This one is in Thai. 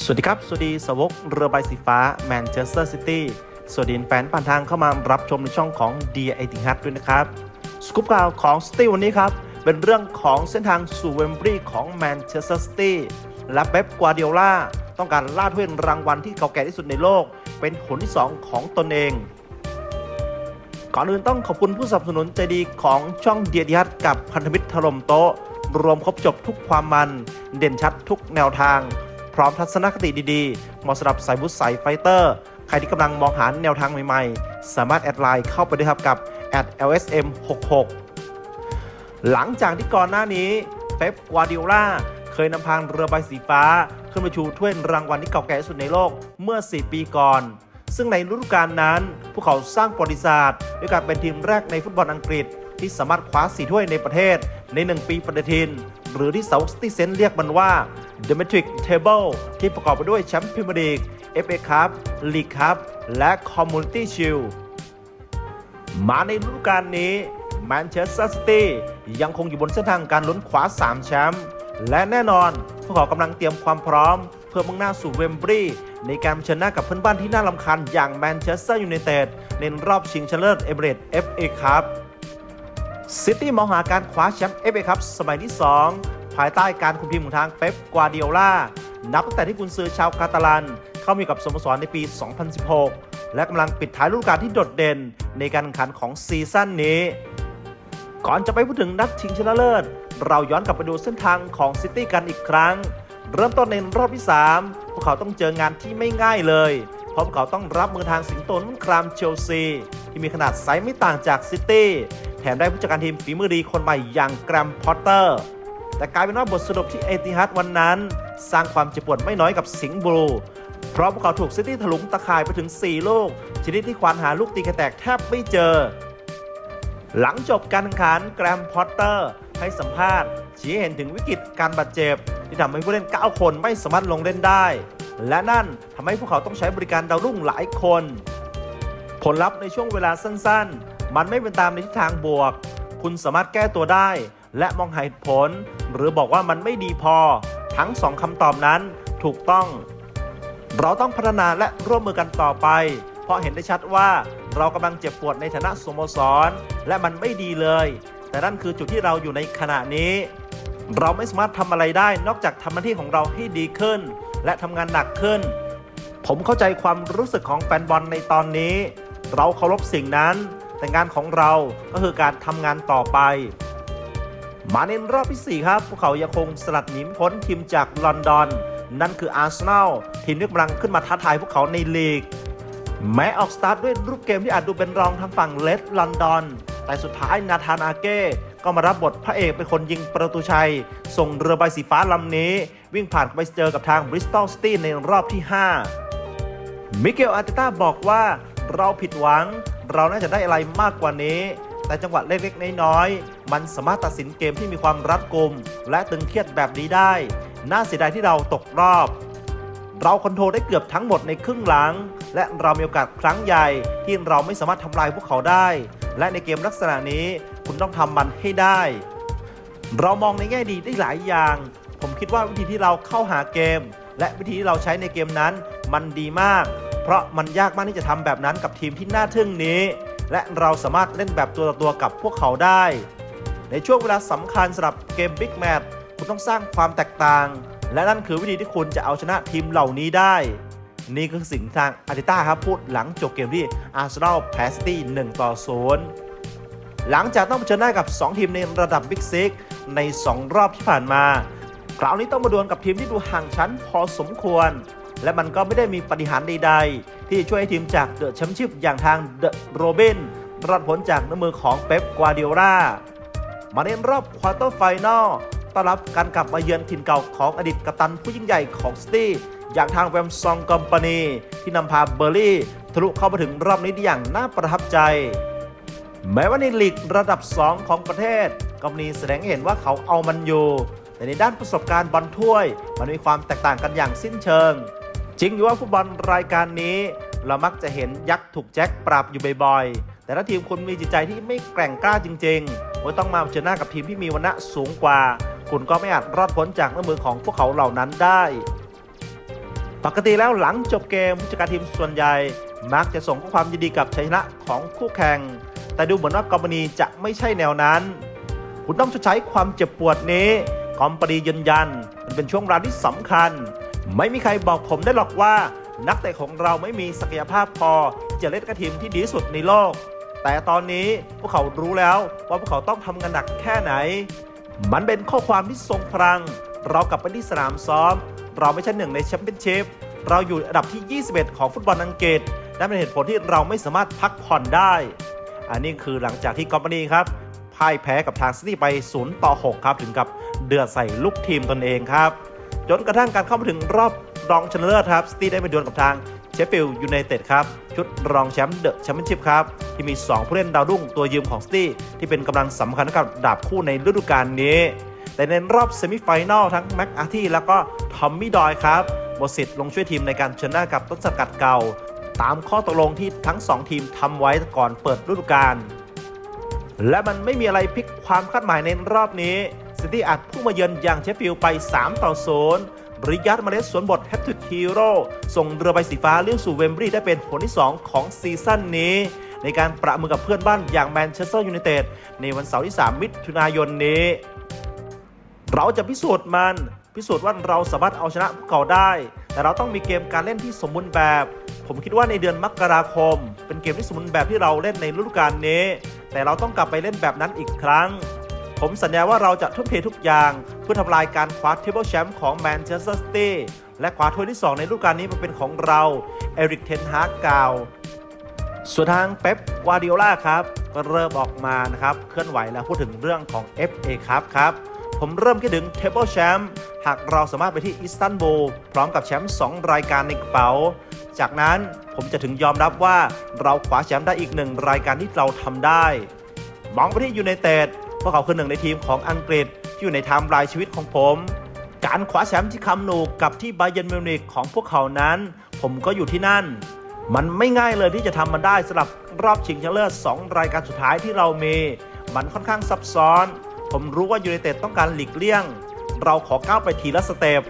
สวัสดีครับ สวัสดีสวกเรือใบสีฟ้าแมนเชสเตอร์ซิตี้ สวัสดีแฟนผ่านทางเข้ามารับชมในช่องของ d ีไอติฮัทด้วยนะครับสกูปข่าวของซิตี้วันนี้ครับ เป็นเรื่องของเส้นทางสู่เวมบรีย์ของแมนเชสเตอร์ซิตี้และเป๊ปกวาร์ดิโอลาต้องการล่าถ้วยรางวัลที่เก่าแก่ที่สุดในโลก เป็นผลที่ 2 ของตนเองก่อนอื่นต้องขอบคุณผู้สนับสนุนใจดีของช่องเดียดิฮัทกับพันธมิตรถล่มโต๊ะ รวมครบจบทุกความมัน เด่นชัดทุกแนวทาง พร้อมทัศนคติดีๆเหมาะสำหรับสายบุสสายไฟเตอร์ ใครที่กำลังมองหาแนวทางใหม่ๆ สามารถแอดไลน์เข้าไปได้ครับกับ @lsm66 หลังจากที่ก่อนหน้านี้เป๊ปกวาร์ดิโอลาเคยนำพางเรือใบสีฟ้า ขึ้นมาชูถ้วยรางวัลที่เก่าแก่ที่สุดในโลกเมื่อ 4 ปีก่อน ซึ่งในฤดูกาลนั้น พวกเขาสร้างประวัติศาสตร์ด้วยการเป็นทีมแรกในฟุตบอลอังกฤษ ที่สามารถคว้าสีถ้วยในประเทศ ใน 1 ปีปฏิทิน หรือที่เซาท์สติเซนเรียกมันว่า The Metric Table ที่ประกอบไปด้วยแชมป์พรีเมียร์ลีก FA Cup ลีกคัพและ Community Shield มาในฤดูกาลนี้แมนเชสเตอร์ซิตี้ยังคงอยู่บนเส้นทางการลุ้นคว้า3 แชมป์และแน่นอน พวกเขากำลังเตรียมความพร้อม เพื่อมุ่งหน้าสู่เวมบรีย์ในการเชิญหน้ากับเพื่อนบ้านที่น่าลำคาญอย่างแมนเชสเตอร์ยูไนเต็ดในรอบชิงชนะเลิศเอเบรด FA ครับ ซิตี้มองหาการคว้าแชมป์ FA ครับสมัยที่ 2 ภายใต้การคุมทีมของทางเป๊ปกวาร์ดิโอลานับตั้งแต่ที่กุนซือชาวคาตาลัน เข้ามีกับสโมสรในปี 2016 และกำลังปิดท้ายฤดูกาลที่โดดเด่นในการแข่งขันของซีซั่นนี้ ก่อนจะไปพูดถึงนัดชิงชนะเลิศ เราย้อนกลับไปดูเส้นทางของซิตี้กันอีกครั้ง เริ่มต้นในรอบที่ 3 พวกเขาต้องเจองานที่ไม่ง่ายเลย เพราะพวกเขาต้องรับมือทางสิงโตนุ่นครามเชลซี ที่มีขนาดไซส์ไม่ต่างจากซิตี้ แถมได้ผู้จัดการทีมฝีมือดีคนใหม่อย่างแกรมพอตเตอร์ แต่กลายเป็นว่าบทสรุปที่เอติฮัดวันนั้น สร้างความเจ็บปวดไม่น้อยกับสิงห์บลูเพราะพวกเขาถูกซิตี้ถลุงตะข่ายไปถึง 4 ลูก ชนิดที่ควานหาลูกตีกระแตกแทบไม่เจอ หลังจบการแข่งขันแกรมพอตเตอร์ ให้สัมภาษณ์ชี้เห็นถึงวิกฤตการบาดเจ็บ ที่ทำให้ผู้เล่น 9 คนไม่สามารถลงเล่นได้ และนั่นทำให้พวกเขาต้องใช้บริการดาวรุ่งหลายคน ผลลัพธ์ในช่วงเวลาสั้นๆ มันไม่เป็นตามในทิศทางบวก คุณสามารถแก้ตัวได้ และมองหาเหตุผล หรือบอกว่ามันไม่ดีพอ ทั้งสองคำตอบนั้นถูกต้อง เราต้องพัฒนาและร่วมมือกันต่อไป เพราะเห็นได้ชัดว่าเรากำลังเจ็บปวดในฐานะสโมสร และมันไม่ดีเลย แต่นั่นคือจุดที่เราอยู่ในขณะนี้ เราไม่สามารถทำอะไรได้นอกจากทำหน้าที่ของเราให้ดีขึ้น และทำงานหนักขึ้น ผมเข้าใจความรู้สึกของแฟนบอลในตอนนี้ เราเคารพสิ่งนั้น แต่งานของเราก็คือการทำงานต่อไป มาในรอบที่ 4 ครับ พวกเขายังคงสลัดหนีไม่พ้นทีมจากลอนดอน นั่นคืออาร์เซนอลทีมที่กำลังขึ้นมาท้าทายพวกเขาในลีก แม้ออกสตาร์ทด้วยรูปเกมที่อาจดูเป็นรองทางฝั่งเลสลอนดอน แต่สุดท้ายนาธานอาเก้ก็มารับบทพระเอกเป็นคนยิงประตูชัย ส่งเรือใบสีฟ้าลำนี้ วิ่งผ่านไปเจอกับทางบริสตอลซิตี้ในรอบที่ 5 มิเกลอาร์เตต้าบอกว่า เราผิดหวัง เราน่าจะได้อะไรมากกว่านี้ แต่จังหวะเล็กๆ น้อยๆ มันสามารถตัดสินเกมที่มีความรัดกุม และตึงเครียดแบบนี้ได้ น่าเสียดายที่เราตกรอบ เราคอนโทรลได้เกือบทั้งหมดในครึ่งหลัง และเรามีโอกาสครั้งใหญ่ ที่เราไม่สามารถทำลายพวกเขาได้ และในเกมลักษณะนี้คุณต้องทำมันให้ได้ เรามองในแง่ดีได้หลายอย่าง ผมคิดว่าวิธีที่เราเข้าหาเกม และวิธีที่เราใช้ในเกมนั้น มันดีมาก เพราะมันยากมากที่จะทำแบบนั้นกับทีมที่น่าทึ่งนี้ และเราสามารถเล่นแบบตัวต่อตัวกับพวกเขาได้ ในช่วงเวลาสำคัญสำหรับเกมบิ๊กแมตช์คุณต้องสร้างความแตกต่าง และนั่นคือวิธีที่คุณจะเอาชนะทีมเหล่านี้ได้ นี่คือสิ่งที่ทางอาร์เตต้าครับพูดหลังจบเกมที่อาร์เซนอลแพ้ซิตี้1ต่อ0หลังจากต้องเผชิญหน้ากับ 2 ทีมในระดับบิ๊กซิกใน 2 รอบที่ผ่านมา คราวนี้ต้องมาดวลกับทีมที่ดูห่างชั้นพอสมควร และมันก็ไม่ได้มีปฏิหารใดๆ ที่ช่วยให้ทีมจากเดอะแชมเปี้ยนชิพอย่างทางเดอะโรบินรอดผลจากน้ำมือของเป๊ปกวาร์ดิโอลามาในรอบควอเตอร์ไฟแนลต้อนรับการกลับมาเยือนถิ่นเก่าของอดีตกัปตันผู้ยิ่งใหญ่ของสตี้อย่างทางแวมซองกัมปานีที่นำพาเบอร์รี่ทะลุเข้ามาถึงรอบนี้ได้อย่างน่าประทับใจ แม้ว่าในลีกระดับ 2 ของประเทศก็มีแสดงให้เห็นว่าเขาเอามันอยู่ แต่ในด้านประสบการณ์บอลถ้วย มันมีความแตกต่างกันอย่างสิ้นเชิง จริงอยู่ว่าฟุตบอลรายการนี้ เรามักจะเห็นยักษ์ถูกแจ็คปราบอยู่บ่อยๆ แต่ถ้าทีมคุณมีจิตใจที่ไม่แกร่งกล้าจริงๆว่าต้องมาเผชิญหน้ากับทีมที่มีวันณะสูงกว่า คุณก็ไม่อาจรอดพ้นจากน้ำมือของพวกเขาเหล่านั้นได้ ปกติแล้วหลังจบเกมผู้จัดการทีมส่วนใหญ่ มักจะส่งข้อความยินดีกับชัยชนะของคู่แข่ง แต่ดูเหมือนว่ากอมปานีจะไม่ใช่แนวนั้น คุณต้องชดใช้ความเจ็บปวดนี้กอมปานียืนยัน มันเป็นช่วงเวลาที่สำคัญ ไม่มีใครบอกผมได้หรอกว่า นักเตะของเราไม่มีศักยภาพพอ จะเล่นกับทีมที่ดีสุดในโลก แต่ตอนนี้พวกเขารู้แล้วว่าพวกเขาต้องทำงานหนักแค่ไหน มันเป็นข้อความที่ทรงพลัง เรากลับไปที่สนามซ้อม เราไม่ใช่หนึ่งในแชมเปี้ยนชิพเราอยู่อันดับที่ 21 ของฟุตบอลอังกฤษนั่นเป็นเหตุผลที่เราไม่สามารถพักผ่อนได้ อันนี้คือหลังจากที่กอมปานีครับพ่ายแพ้กับทางซิตี้ไป 0 ต่อ 6 ครับ ถึงกับเดือดใส่ลูกทีมตนเองครับ จนกระทั่งการเข้ามาถึงรอบรองชนะเลิศครับ ซิตี้ได้ไปดวลกับทางเชฟฟิลด์ยูไนเต็ดครับชุดรองแชมป์เดอะแชมเปี้ยนชิพครับที่มี 2 ผู้เล่นดาวรุ่งตัวยืมของซิตี้ที่เป็นกำลังสำคัญกับดาบคู่ในฤดูกาลนี้ แต่ในรอบเซมิไฟแนลทั้งแม็กอาร์ที่แล้วก็ทอมมี่ดอยครับหมดสิทธิ์ลงช่วยทีมในการชนะกับต้นสังกัดเก่า ตามข้อตกลงที่ทั้ง 2 ทีมทำไว้ก่อนเปิดฤดูกาลและมันไม่มีอะไรพลิกความคาดหมายในรอบนี้ ซิตี้อาจพุ่งมาเยือนอย่างเชฟฟิลด์ไป 3 ต่อ0ริยัตมาเลสสวนบทแฮตติฮีโร่ส่งเรือใบสีฟ้าเลี้ยวสู่เวมบรีย์ได้เป็นผลที่ 2 ของซีซั่นนี้ในการประมือกับเพื่อนบ้านอย่างแมนเชสเตอร์ยูไนเต็ดในวันเสาร์ที่ 3 มิถุนายนนี้ เราจะพิสูจน์มัน พิสูจน์ว่าเราสามารถเอาชนะพวกเขาได้ แต่เราต้องมีเกมการเล่นที่สมบูรณ์แบบ ผมคิดว่าในเดือนมกราคม เป็นเกมที่สมบูรณ์แบบที่เราเล่นในฤดูกาลนี้ แต่เราต้องกลับไปเล่นแบบนั้นอีกครั้ง ผมสัญญาว่าเราจะทุ่มเททุกอย่าง เพื่อทำลายการคว้าเทเบิลแชมป์ของแมนเชสเตอร์ซิตี้และคว้าถ้วยที่ 2 ในฤดูกาลนี้มาเป็นของเรา เอริกเทนฮากกล่าวส่วนทางเป๊ปกวาดิโอลาครับก็เริ่มออกมานะครับเคลื่อนไหวและพูดถึงเรื่องของ FA ครับครับผมเริ่มคิดถึงเทเบิลแชมป์หากเราสามารถไปที่อิสตันบูลพร้อมกับแชมป์2รายการในกระเป๋า จากนั้นผมจะถึงยอมรับว่าเราคว้าแชมป์ได้อีกหนึ่งรายการที่เราทำได้ มองไปที่ยูไนเต็ด พวกเขาคือหนึ่งในทีมของอังกฤษที่อยู่ในไทม์ไลน์ชีวิตของผม การคว้าแชมป์ที่คำนูกกับที่ไบเยนมิวนิกของพวกเขานั้น ผมก็อยู่ที่นั่น มันไม่ง่ายเลยที่จะทำมันได้สำหรับรอบชิงชนะเลิศ2รายการสุดท้ายที่เรามี มันค่อนข้างซับซ้อน ผมรู้ว่ายูไนเต็ดต้องการหลีกเลี่ยง เราขอก้าวไปทีละสเต็ป